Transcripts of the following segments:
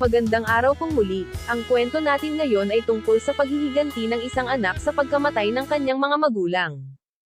Magandang araw pong muli. Ang kwento natin ngayon ay tungkol sa paghihiganti ng isang anak sa pagkamatay ng kanyang mga magulang.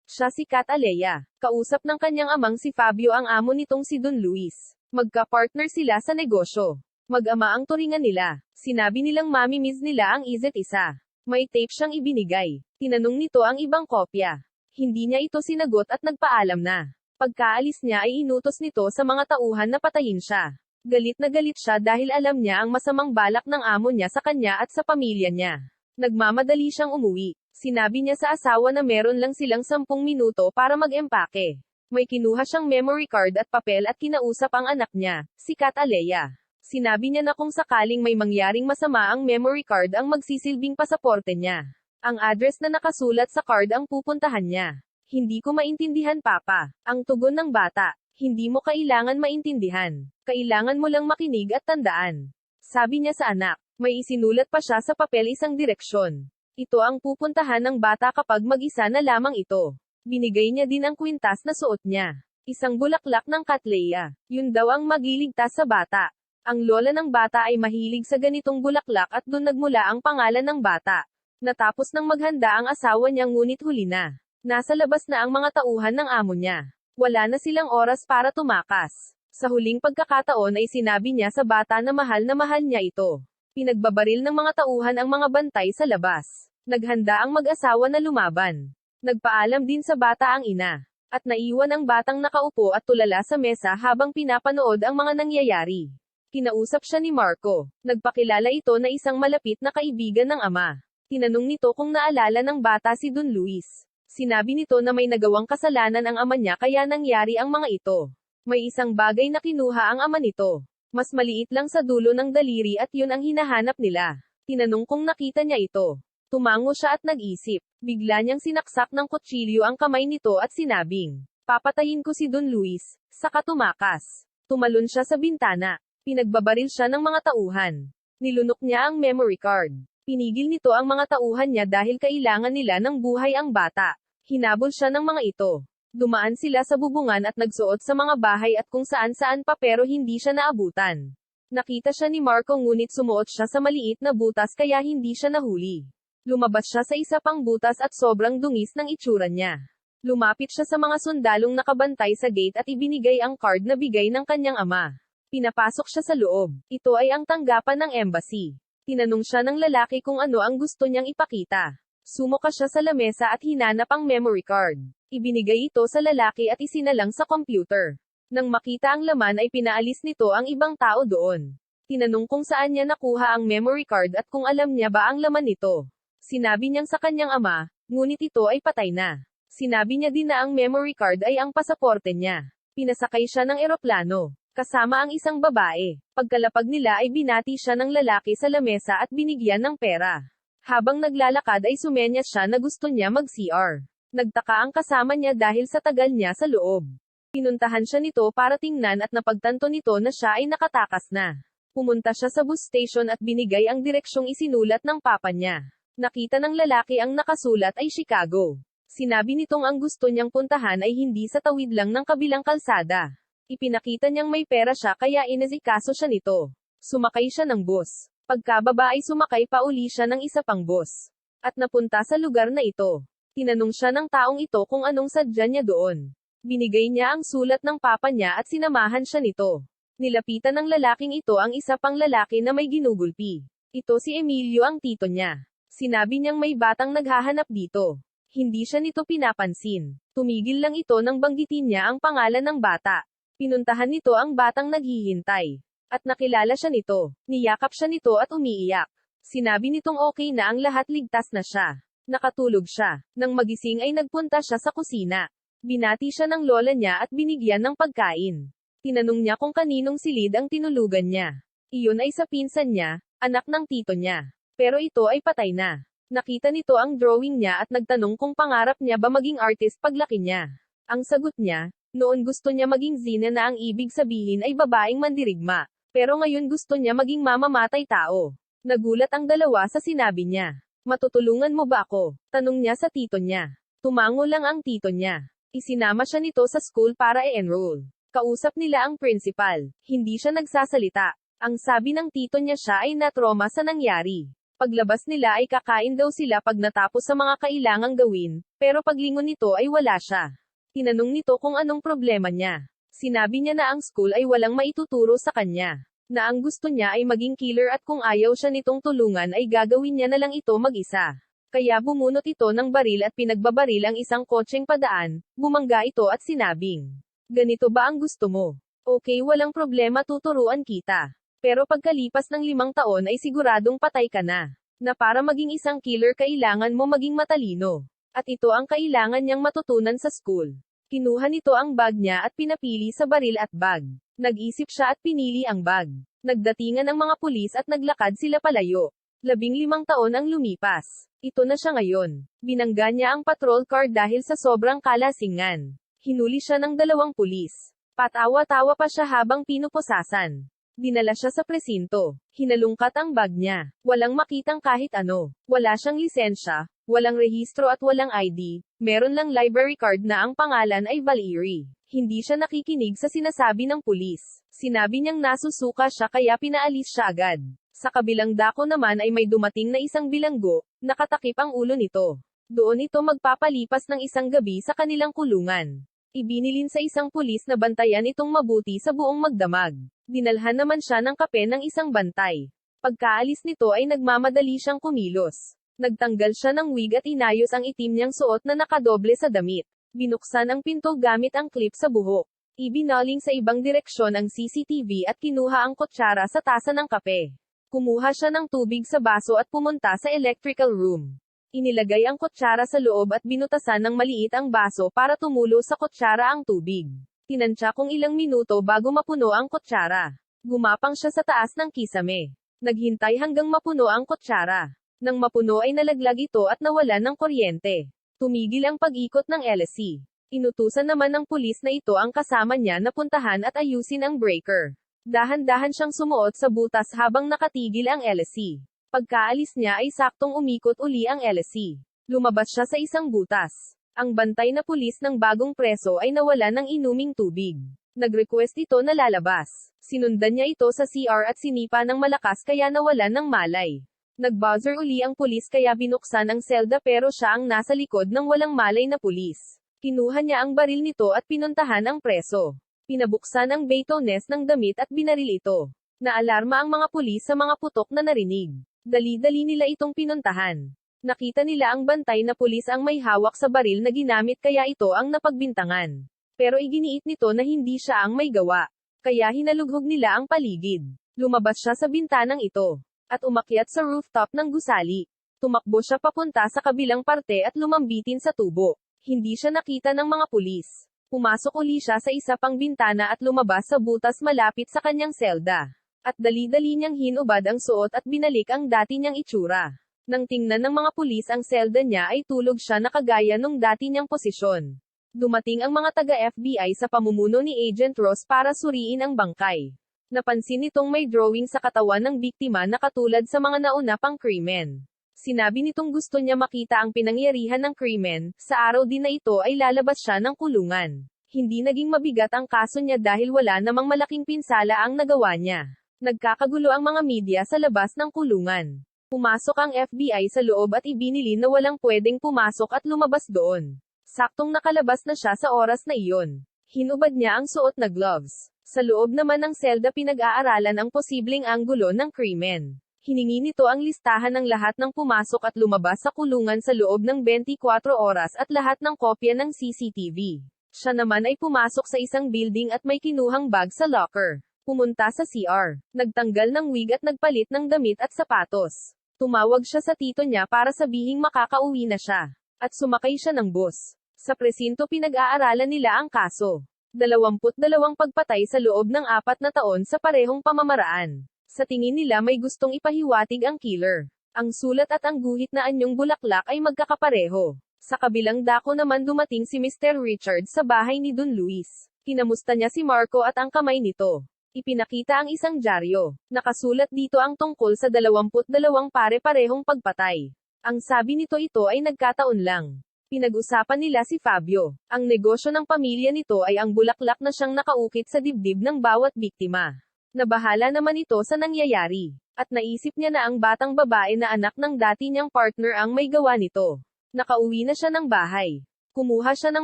Siya si Kat Alea. Kausap ng kanyang amang si Fabio ang amo nitong si Don Luis. Magka-partner sila sa negosyo. Mag-ama ang turingan nila. Sinabi nilang mami-miss nila ang isa't isa. May tape siyang ibinigay. Tinanong nito ang ibang kopya. Hindi niya ito sinagot at nagpaalam na. Pagkaalis niya ay inutos nito sa mga tauhan na patayin siya. Galit na galit siya dahil alam niya ang masamang balak ng amo niya sa kanya at sa pamilya niya. Nagmamadali siyang umuwi. Sinabi niya sa asawa na meron lang silang sampung minuto para mag-empake. May kinuha siyang memory card at papel at kinausap ang anak niya, si Kat Alea. Sinabi niya na kung sakaling may mangyaring masama ang memory card ang magsisilbing pasaporte niya. Ang address na nakasulat sa card ang pupuntahan niya. Hindi ko maintindihan papa. Ang tugon ng bata. Hindi mo kailangan maintindihan. Kailangan mo lang makinig at tandaan. Sabi niya sa anak. May isinulat pa siya sa papel isang direksyon. Ito ang pupuntahan ng bata kapag mag-isa na lamang ito. Binigay niya din ang kwintas na suot niya. Isang bulaklak ng katleya. Yun daw ang magiligtas sa bata. Ang lola ng bata ay mahilig sa ganitong bulaklak at doon nagmula ang pangalan ng bata. Natapos nang maghanda ang asawa niya ngunit huli na. Nasa labas na ang mga tauhan ng amo niya. Wala na silang oras para tumakas. Sa huling pagkakataon ay sinabi niya sa bata na mahal na mahal niya ito. Pinagbabaril ng mga tauhan ang mga bantay sa labas. Naghanda ang mag-asawa na lumaban. Nagpaalam din sa bata ang ina. At naiwan ang batang nakaupo at tulala sa mesa habang pinapanood ang mga nangyayari. Kinausap siya ni Marco. Nagpakilala ito na isang malapit na kaibigan ng ama. Tinanong nito kung naalala ng bata si Don Luis. Sinabi nito na may nagawang kasalanan ang ama niya kaya nangyari ang mga ito. May isang bagay na kinuha ang ama nito. Mas maliit lang sa dulo ng daliri at yun ang hinahanap nila. Tinanong kung nakita niya ito. Tumango siya at nag-isip. Bigla niyang sinaksak ng kutsilyo ang kamay nito at sinabing, Papatayin ko si Don Luis, saka tumakas. Tumalon siya sa bintana. Pinagbabaril siya ng mga tauhan. Nilunok niya ang memory card. Pinigil nito ang mga tauhan niya dahil kailangan nila ng buhay ang bata. Hinabol siya ng mga ito. Dumaan sila sa bubungan at nagsuot sa mga bahay at kung saan-saan pa pero hindi siya naabutan. Nakita siya ni Marco ngunit sumuot siya sa maliit na butas kaya hindi siya nahuli. Lumabas siya sa isa pang butas at sobrang dungis ng itsura niya. Lumapit siya sa mga sundalong nakabantay sa gate at ibinigay ang card na bigay ng kanyang ama. Pinapasok siya sa loob. Ito ay ang tanggapan ng embassy. Tinanong siya ng lalaki kung ano ang gusto niyang ipakita. Sumuka siya sa lamesa at hinanap ang memory card. Ibinigay ito sa lalaki at isinalang sa computer. Nang makita ang laman ay pinaalis nito ang ibang tao doon. Tinanong kung saan niya nakuha ang memory card at kung alam niya ba ang laman nito. Sinabi niyang sa kanyang ama, ngunit ito ay patay na. Sinabi niya din na ang memory card ay ang pasaporte niya. Pinasakay siya ng eroplano, kasama ang isang babae. Pagkalapag nila ay binati siya ng lalaki sa lamesa at binigyan ng pera. Habang naglalakad ay sumenyas siya na gusto niya mag-CR. Nagtaka ang kasama niya dahil sa tagal niya sa loob. Pinuntahan siya nito para tingnan at napagtanto nito na siya ay nakatakas na. Pumunta siya sa bus station at binigay ang direksyong isinulat ng papa niya. Nakita ng lalaki ang nakasulat ay Chicago. Sinabi nitong ang gusto niyang puntahan ay hindi sa tawid lang ng kabilang kalsada. Ipinakita niyang may pera siya kaya inasikaso siya nito. Sumakay siya ng bus. Pagkababa ay sumakay pa uli siya ng isa pang bus. At napunta sa lugar na ito. Tinanong siya ng taong ito kung anong sadya niya doon. Binigay niya ang sulat ng papa niya at sinamahan siya nito. Nilapitan ng lalaking ito ang isa pang lalaki na may ginugulpi. Ito si Emilio ang tito niya. Sinabi niyang may batang naghahanap dito. Hindi siya nito pinapansin. Tumigil lang ito nang banggitin niya ang pangalan ng bata. Pinuntahan nito ang batang naghihintay. At nakilala siya nito. Niyakap siya nito at umiiyak. Sinabi nitong okay na ang lahat ligtas na siya. Nakatulog siya. Nang magising ay nagpunta siya sa kusina. Binati siya ng lola niya at binigyan ng pagkain. Tinanong niya kung kaninong silid ang tinulugan niya. Iyon ay sa pinsan niya, anak ng tito niya. Pero ito ay patay na. Nakita nito ang drawing niya at nagtanong kung pangarap niya ba maging artist paglaki niya. Ang sagot niya, noon gusto niya maging zina na ang ibig sabihin ay babaeng mandirigma. Pero ngayon gusto niya maging mamamatay tao. Nagulat ang dalawa sa sinabi niya. Matutulungan mo ba ako? Tanong niya sa tito niya. Tumango lang ang tito niya. Isinama siya nito sa school para i-enroll. Kausap nila ang principal. Hindi siya nagsasalita. Ang sabi ng tito niya siya ay natroma sa nangyari. Paglabas nila ay kakain daw sila pag natapos sa mga kailangang gawin, pero paglingon nito ay wala siya. Tinanong nito kung anong problema niya. Sinabi niya na ang school ay walang maituturo sa kanya. Na ang gusto niya ay maging killer at kung ayaw siya nitong tulungan ay gagawin niya na lang ito mag-isa. Kaya bumunot ito ng baril at pinagbabaril ang isang kotseng padaan, bumangga ito at sinabing, Ganito ba ang gusto mo? Okay walang problema tuturuan kita. Pero pagkalipas ng limang taon ay siguradong patay ka na. Na para maging isang killer kailangan mo maging matalino. At ito ang kailangan niyang matutunan sa school. Kinuha nito ang bag niya at pinapili sa baril at bag. Nag-isip siya at pinili ang bag. Nagdatingan ang mga pulis at naglakad sila palayo. Labing limang taon ang lumipas. Ito na siya ngayon. Binangga niya ang patrol car dahil sa sobrang kalasingan. Hinuli siya ng dalawang pulis. Patawa-tawa pa siya habang pinuposasan. Dinala siya sa presinto. Hinalungkat ang bag niya. Walang makitang kahit ano. Wala siyang lisensya, walang rehistro at walang ID. Meron lang library card na ang pangalan ay Valerie. Hindi siya nakikinig sa sinasabi ng pulis. Sinabi niyang nasusuka siya kaya pinaalis siya agad. Sa kabilang dako naman ay may dumating na isang bilanggo, nakatakip ang ulo nito. Doon ito magpapalipas ng isang gabi sa kanilang kulungan. Ibinilin sa isang pulis na bantayan itong mabuti sa buong magdamag. Dinalhan naman siya ng kape ng isang bantay. Pagkaalis nito ay nagmamadali siyang kumilos. Nagtanggal siya ng wig at inayos ang itim niyang suot na nakadoble sa damit. Binuksan ang pinto gamit ang clip sa buhok. Ibinaling sa ibang direksyon ang CCTV at kinuha ang kutsara sa tasa ng kape. Kumuha siya ng tubig sa baso at pumunta sa electrical room. Inilagay ang kutsara sa loob at binutasan ng maliit ang baso para tumulo sa kutsara ang tubig. Tinansya kung ilang minuto bago mapuno ang kutsara. Gumapang siya sa taas ng kisame. Naghintay hanggang mapuno ang kutsara. Nang mapuno ay nalaglag ito at nawalan ng kuryente. Tumigil ang pag-ikot ng LSC. Inutusan naman ng pulis na ito ang kasama niya na puntahan at ayusin ang breaker. Dahan-dahan siyang sumuot sa butas habang nakatigil ang LSC. Pagkaalis niya ay saktong umikot uli ang LSC. Lumabas siya sa isang butas. Ang bantay na pulis ng bagong preso ay nawala ng inuming tubig. Nag-request ito na lalabas. Sinundan niya ito sa CR at sinipa ng malakas kaya nawalan ng malay. Nag-buzzer uli ang pulis kaya binuksan ang selda pero siya ang nasa likod ng walang malay na pulis. Kinuha niya ang baril nito at pinuntahan ang preso. Pinabuksan ang batones ng damit at binaril ito. Naalarma ang mga pulis sa mga putok na narinig. Dali-dali nila itong pinuntahan. Nakita nila ang bantay na pulis ang may hawak sa baril na ginamit kaya ito ang napagbintangan. Pero iginiit nito na hindi siya ang may gawa. Kaya hinalughog nila ang paligid. Lumabas siya sa bintanang ito. At umakyat sa rooftop ng gusali. Tumakbo siya papunta sa kabilang parte at lumambitin sa tubo. Hindi siya nakita ng mga pulis. Pumasok uli siya sa isa pang bintana at lumabas sa butas malapit sa kanyang selda. At dali-dali niyang hinubad ang suot at binalik ang dati niyang itsura. Nang tingnan ng mga pulis ang selda niya ay tulog siya na kagaya nung dati niyang posisyon. Dumating ang mga taga-FBI sa pamumuno ni Agent Ross para suriin ang bangkay. Napansin nitong may drawing sa katawan ng biktima na katulad sa mga nauna pang krimen. Sinabi nitong gusto niya makita ang pinangyarihan ng krimen, sa araw din na ito ay lalabas siya ng kulungan. Hindi naging mabigat ang kaso niya dahil wala namang malaking pinsala ang nagawa niya. Nagkakagulo ang mga media sa labas ng kulungan. Pumasok ang FBI sa loob at ibinili na walang pwedeng pumasok at lumabas doon. Saktong nakalabas na siya sa oras na iyon. Hinubad niya ang suot na gloves. Sa loob naman ng selda pinag-aaralan ang posibleng anggulo ng krimen. Hiningi nito ang listahan ng lahat ng pumasok at lumabas sa kulungan sa loob ng 24 oras at lahat ng kopya ng CCTV. Siya naman ay pumasok sa isang building at may kinuhang bag sa locker. Pumunta sa CR. Nagtanggal ng wig at nagpalit ng damit at sapatos. Tumawag siya sa tito niya para sabihing makakauwi na siya. At sumakay siya ng bus. Sa presinto pinag-aaralan nila ang kaso. 22 pagpatay sa loob ng apat na taon sa parehong pamamaraan. Sa tingin nila may gustong ipahiwatig ang killer. Ang sulat at ang guhit na anyong bulaklak ay magkakapareho. Sa kabilang dako naman dumating si Mr. Richard sa bahay ni Don Luis. Kinamusta niya si Marco at ang kamay nito. Ipinakita ang isang dyaryo. Nakasulat dito ang tungkol sa 22 pare-parehong pagpatay. Ang sabi nito ito ay nagkataon lang. Pinag-usapan nila si Fabio. Ang negosyo ng pamilya nito ay ang bulaklak na siyang nakaukit sa dibdib ng bawat biktima. Nabahala naman ito sa nangyayari. At naisip niya na ang batang babae na anak ng dati niyang partner ang may gawa nito. Nakauwi na siya ng bahay. Kumuha siya ng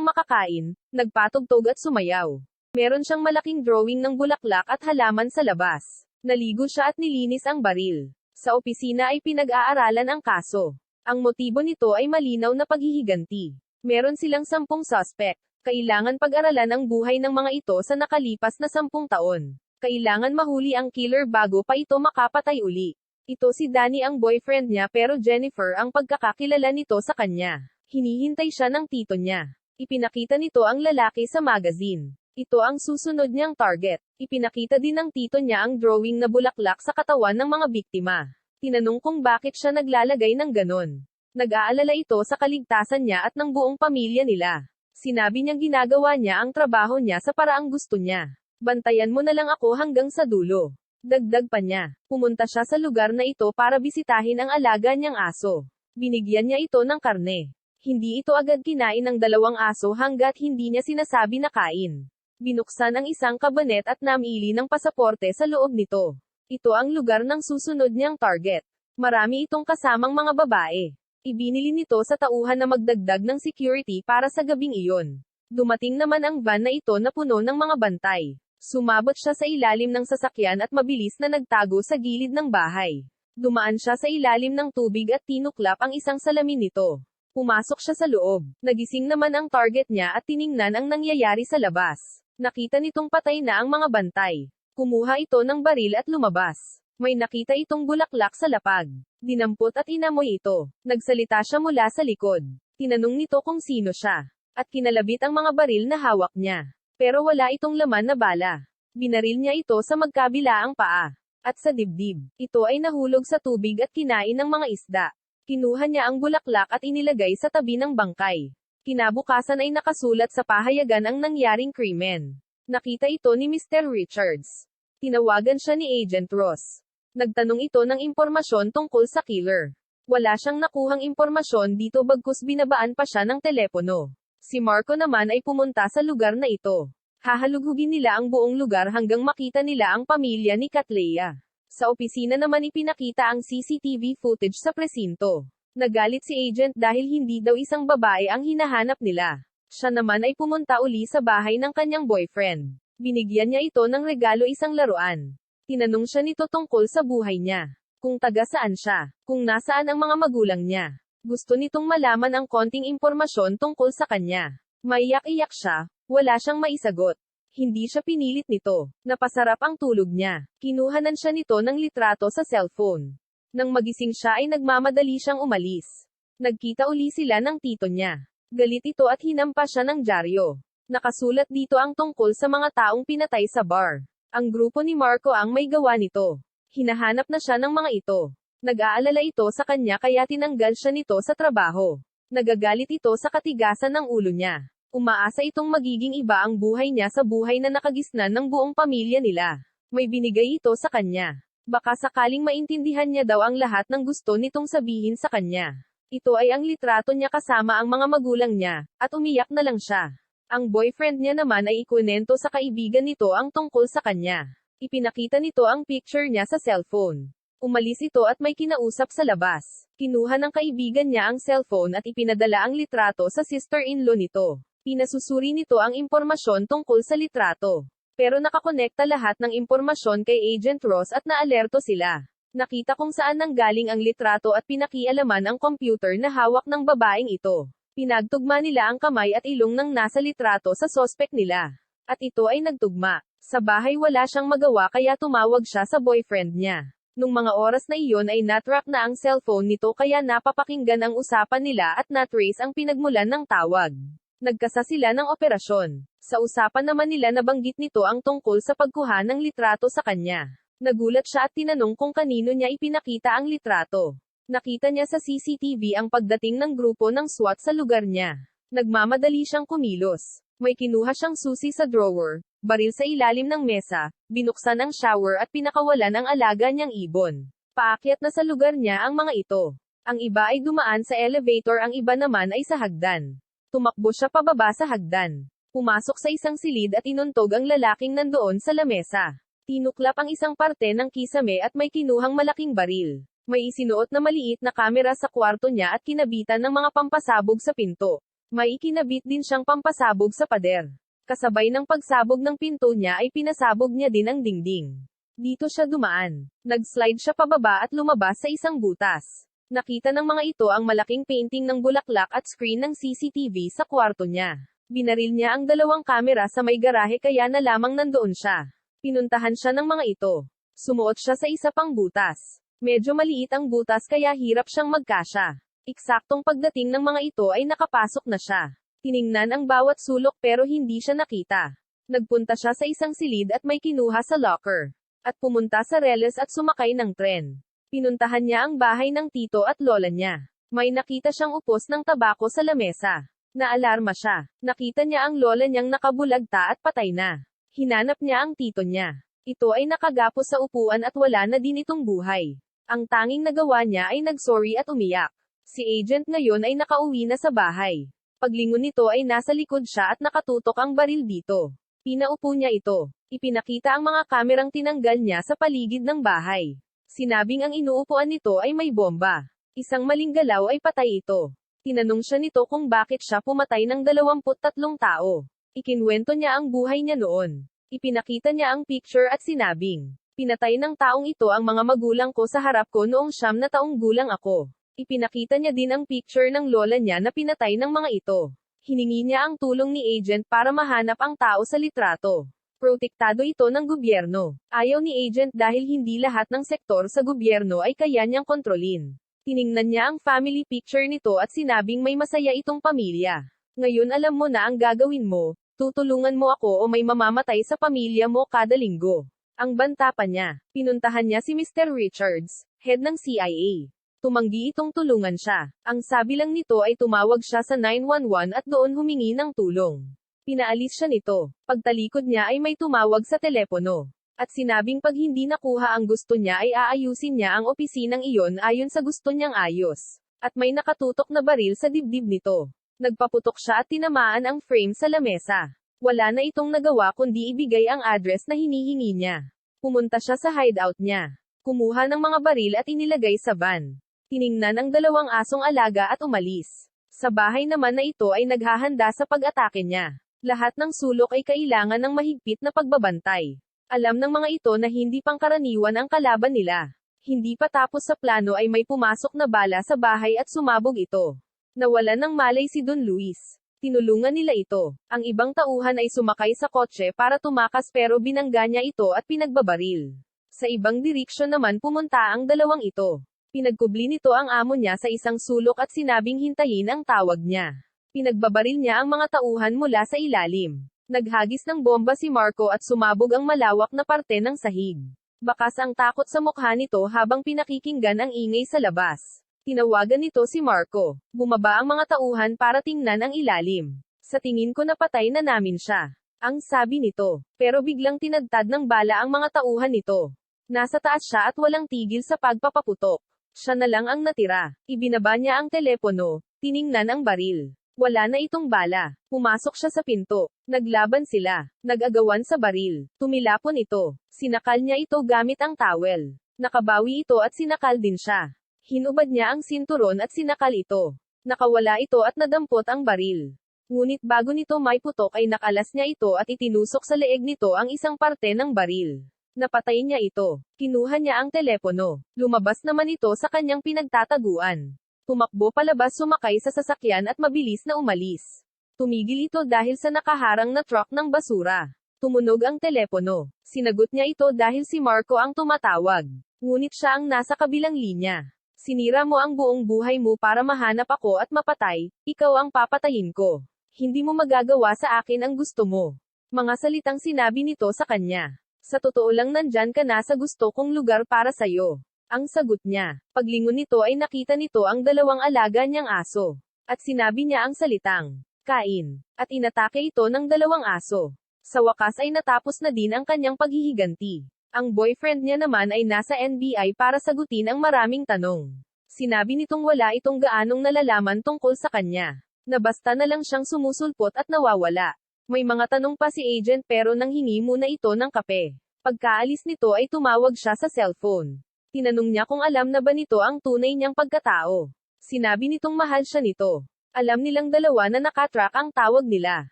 makakain, nagpatugtog at sumayaw. Meron siyang malaking drawing ng bulaklak at halaman sa labas. Naligo siya at nilinis ang baril. Sa opisina ay pinag-aaralan ang kaso. Ang motibo nito ay malinaw na paghihiganti. Meron silang sampung suspect. Kailangan pag-aralan ang buhay ng mga ito sa nakalipas na sampung taon. Kailangan mahuli ang killer bago pa ito makapatay uli. Ito si Danny ang boyfriend niya pero Jennifer ang pagkakakilala nito sa kanya. Hinihintay siya ng tito niya. Ipinakita nito ang lalaki sa magazine. Ito ang susunod niyang target. Ipinakita din ng tito niya ang drawing na bulaklak sa katawan ng mga biktima. Tinanong kung bakit siya naglalagay ng ganon. Nag-aalala ito sa kaligtasan niya at ng buong pamilya nila. Sinabi niyang ginagawa niya ang trabaho niya sa paraang gusto niya. Bantayan mo na lang ako hanggang sa dulo. Dagdag pa niya. Pumunta siya sa lugar na ito para bisitahin ang alaga niyang aso. Binigyan niya ito ng karne. Hindi ito agad kinain ng dalawang aso hanggat hindi niya sinasabi na kain. Binuksan ang isang kabanet at namili ng pasaporte sa loob nito. Ito ang lugar ng susunod niyang target. Marami itong kasamang mga babae. Ibinili nito sa tauhan na magdagdag ng security para sa gabing iyon. Dumating naman ang van na ito na puno ng mga bantay. Sumabot siya sa ilalim ng sasakyan at mabilis na nagtago sa gilid ng bahay. Dumaan siya sa ilalim ng tubig at tinuklap ang isang salamin nito. Pumasok siya sa loob. Nagising naman ang target niya at tiningnan ang nangyayari sa labas. Nakita nitong patay na ang mga bantay. Kumuha ito ng baril at lumabas. May nakita itong bulaklak sa lapag. Dinampot at inamoy ito. Nagsalita siya mula sa likod. Tinanong nito kung sino siya. At kinalabit ang mga baril na hawak niya. Pero wala itong laman na bala. Binaril niya ito sa magkabilaang paa. At sa dibdib. Ito ay nahulog sa tubig at kinain ng mga isda. Kinuha niya ang bulaklak at inilagay sa tabi ng bangkay. Kinabukasan ay nakasulat sa pahayagan ang nangyaring krimen. Nakita ito ni Mr. Richards. Tinawagan siya ni Agent Ross. Nagtanong ito ng impormasyon tungkol sa killer. Wala siyang nakuhang impormasyon dito bagkus binabaan pa siya ng telepono. Si Marco naman ay pumunta sa lugar na ito. Hahalughugin nila ang buong lugar hanggang makita nila ang pamilya ni Katleya. Sa opisina naman ipinakita ang CCTV footage sa presinto. Nagalit si agent dahil hindi daw isang babae ang hinahanap nila. Siya naman ay pumunta uli sa bahay ng kanyang boyfriend. Binigyan niya ito ng regalo isang laruan. Tinanong siya nito tungkol sa buhay niya. Kung taga saan siya. Kung nasaan ang mga magulang niya. Gusto nitong malaman ang konting impormasyon tungkol sa kanya. Maiyak-iyak siya, wala siyang maisagot. Hindi siya pinilit nito. Napasarap ang tulog niya. Kinuhanan siya nito ng litrato sa cellphone. Nang magising siya ay nagmamadali siyang umalis. Nagkita uli sila ng tito niya. Galit ito at hinampa siya ng dyaryo. Nakasulat dito ang tungkol sa mga taong pinatay sa bar. Ang grupo ni Marco ang may gawa nito. Hinahanap na siya ng mga ito. Nag-aalala ito sa kanya kaya tinanggal siya nito sa trabaho. Nagagalit ito sa katigasan ng ulo niya. Umaasa itong magiging iba ang buhay niya sa buhay na nakagisnan ng buong pamilya nila. May binigay ito sa kanya. Baka sakaling maintindihan niya daw ang lahat ng gusto nitong sabihin sa kanya. Ito ay ang litrato niya kasama ang mga magulang niya, at umiyak na lang siya. Ang boyfriend niya naman ay ikunento sa kaibigan nito ang tungkol sa kanya. Ipinakita nito ang picture niya sa cellphone. Umalis ito at may kinausap sa labas. Kinuha ng kaibigan niya ang cellphone at ipinadala ang litrato sa sister-in-law nito. Pinasusuri nito ang impormasyon tungkol sa litrato. Pero nakakonekta lahat ng impormasyon kay Agent Ross at naalerto sila. Nakita kung saan nanggaling ang litrato at pinakialaman ang computer na hawak ng babaeng ito. Pinagtugma nila ang kamay at ilong ng nasa litrato sa sospek nila. At ito ay nagtugma. Sa bahay wala siyang magawa kaya tumawag siya sa boyfriend niya. Nung mga oras na iyon ay natrack na ang cellphone nito kaya napapakinggan ang usapan nila at natrace ang pinagmulan ng tawag. Nagkasa sila ng operasyon. Sa usapan naman nila nabanggit nito ang tungkol sa pagkuha ng litrato sa kanya. Nagulat siya at tinanong kung kanino niya ipinakita ang litrato. Nakita niya sa CCTV ang pagdating ng grupo ng SWAT sa lugar niya. Nagmamadali siyang kumilos. May kinuha siyang susi sa drawer, baril sa ilalim ng mesa, binuksan ang shower at pinakawalan ang alaga niyang ibon. Paakyat na sa lugar niya ang mga ito. Ang iba ay dumaan sa elevator ang iba naman ay sa hagdan. Tumakbo siya pababa sa hagdan. Pumasok sa isang silid at inuntog ang lalaking nandoon sa lamesa. Tinuklap ang isang parte ng kisame at may kinuhang malaking baril. May isinuot na maliit na kamera sa kwarto niya at kinabitan ng mga pampasabog sa pinto. May ikinabit din siyang pampasabog sa pader. Kasabay ng pagsabog ng pinto niya ay pinasabog niya din ang dingding. Dito siya dumaan. Nag-slide siya pababa at lumabas sa isang butas. Nakita ng mga ito ang malaking painting ng bulaklak at screen ng CCTV sa kwarto niya. Binaril niya ang dalawang kamera sa may garahe kaya na lamang nandoon siya. Pinuntahan siya ng mga ito. Sumuot siya sa isa pang butas. Medyo maliit ang butas kaya hirap siyang magkasya. Eksaktong pagdating ng mga ito ay nakapasok na siya. Tiningnan ang bawat sulok pero hindi siya nakita. Nagpunta siya sa isang silid at may kinuha sa locker. At pumunta sa reles at sumakay ng tren. Pinuntahan niya ang bahay ng tito at lola niya. May nakita siyang upos ng tabako sa lamesa. Naalarma siya. Nakita niya ang lola niyang nakabulagta at patay na. Hinanap niya ang tito niya. Ito ay nakagapos sa upuan at wala na din itong buhay. Ang tanging nagawa niya ay nagsorry at umiyak. Si agent ngayon ay nakauwi na sa bahay. Paglingon nito ay nasa likod siya at nakatutok ang baril dito. Pinaupo niya ito. Ipinakita ang mga kamerang tinanggal niya sa paligid ng bahay. Sinabing ang inuupuan nito ay may bomba. Isang maling galaw ay patay ito. Tinanong siya nito kung bakit siya pumatay ng 23 tao. Ikinwento niya ang buhay niya noon. Ipinakita niya ang picture at sinabing, Pinatay ng taong ito ang mga magulang ko sa harap ko noong siyam na taong gulang ako. Ipinakita niya din ang picture ng lola niya na pinatay ng mga ito. Hiningi niya ang tulong ni agent para mahanap ang tao sa litrato. Protektado ito ng gobyerno. Ayaw ni agent dahil hindi lahat ng sektor sa gobyerno ay kaya niyang kontrolin. Tiningnan niya ang family picture nito at sinabing may masaya itong pamilya. Ngayon alam mo na ang gagawin mo, tutulungan mo ako o may mamamatay sa pamilya mo kada linggo. Ang banta pa niya. Pinuntahan niya si Mr. Richards, head ng CIA. Tumanggi itong tulungan siya. Ang sabi lang nito ay tumawag siya sa 911 at doon humingi ng tulong. Pinaalis siya nito. Pagtalikod niya ay may tumawag sa telepono. At sinabing pag hindi nakuha ang gusto niya ay aayusin niya ang opisinang iyon ayon sa gusto niyang ayos. At may nakatutok na baril sa dibdib nito. Nagpaputok siya at tinamaan ang frame sa lamesa. Wala na itong nagawa kundi ibigay ang address na hinihingi niya. Pumunta siya sa hideout niya. Kumuha ng mga baril at inilagay sa van. Tiningnan ang dalawang asong alaga at umalis. Sa bahay naman na ito ay naghahanda sa pag-atake niya. Lahat ng sulok ay kailangan ng mahigpit na pagbabantay. Alam ng mga ito na hindi pangkaraniwan ang kalaban nila. Hindi pa tapos sa plano ay may pumasok na bala sa bahay at sumabog ito. Nawalan ng malay si Don Luis. Tinulungan nila ito. Ang ibang tauhan ay sumakay sa kotse para tumakas pero binangga niya ito at pinagbabaril. Sa ibang direksyon naman pumunta ang dalawang ito. Pinagkubli nito ang amo niya sa isang sulok at sinabing hintayin ang tawag niya. Pinagbabaril niya ang mga tauhan mula sa ilalim. Naghagis ng bomba si Marco at sumabog ang malawak na parte ng sahig. Bakas ang takot sa mukha nito habang pinakikinggan ang ingay sa labas. Tinawagan nito si Marco. Bumaba ang mga tauhan para tingnan ang ilalim. Sa tingin ko napatay na namin siya. Ang sabi nito. Pero biglang tinadtad ng bala ang mga tauhan nito. Nasa taas siya at walang tigil sa pagpapaputok. Siya na lang ang natira. Ibinaba niya ang telepono. Tiningnan ang baril. Wala na itong bala. Pumasok siya sa pinto. Naglaban sila. Nag-agawan sa baril. Tumilapon ito. Sinakal niya ito gamit ang towel. Nakabawi ito at sinakal din siya. Hinubad niya ang sinturon at sinakal ito. Nakawala ito at nadampot ang baril. Ngunit bago nito may putok ay nakalas niya ito at itinusok sa leeg nito ang isang parte ng baril. Napatay niya ito. Kinuha niya ang telepono. Lumabas naman ito sa kanyang pinagtataguan. Tumakbo palabas sumakay sa sasakyan at mabilis na umalis. Tumigil ito dahil sa nakaharang na truck ng basura. Tumunog ang telepono. Sinagot niya ito dahil si Marco ang tumatawag. Ngunit siya ang nasa kabilang linya. Sinira mo ang buong buhay mo para mahanap ako at mapatay, ikaw ang papatayin ko. Hindi mo magagawa sa akin ang gusto mo. Mga salitang sinabi nito sa kanya. Sa totoo lang nandyan ka na sa gusto kong lugar para sa'yo. Ang sagot niya. Paglingon nito ay nakita nito ang dalawang alaga niyang aso. At sinabi niya ang salitang, kain. At inatake ito ng dalawang aso. Sa wakas ay natapos na din ang kanyang paghihiganti. Ang boyfriend niya naman ay nasa NBI para sagutin ang maraming tanong. Sinabi nitong wala itong gaanong nalalaman tungkol sa kanya. Na basta na lang siyang sumusulpot at nawawala. May mga tanong pa si agent pero nanghingi muna ito ng kape. Pagkaalis nito ay tumawag siya sa cellphone. Tinanong niya kung alam na ba nito ang tunay niyang pagkatao. Sinabi nitong mahal siya nito. Alam nilang dalawa na nakatrack ang tawag nila.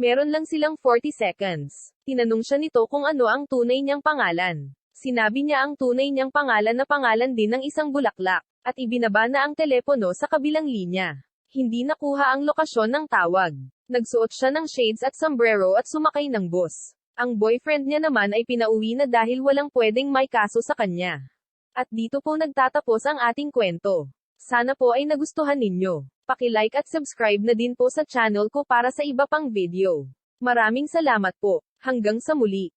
Meron lang silang 40 seconds. Tinanong siya nito kung ano ang tunay niyang pangalan. Sinabi niya ang tunay niyang pangalan na pangalan din ng isang bulaklak, at ibinaba na ang telepono sa kabilang linya. Hindi nakuha ang lokasyon ng tawag. Nagsuot siya ng shades at sombrero at sumakay ng bus. Ang boyfriend niya naman ay pinauwi na dahil walang pwedeng may kaso sa kanya. At dito po nagtatapos ang ating kwento. Sana po ay nagustuhan ninyo. Paki-like at subscribe na din po sa channel ko para sa iba pang video. Maraming salamat po. Hanggang sa muli.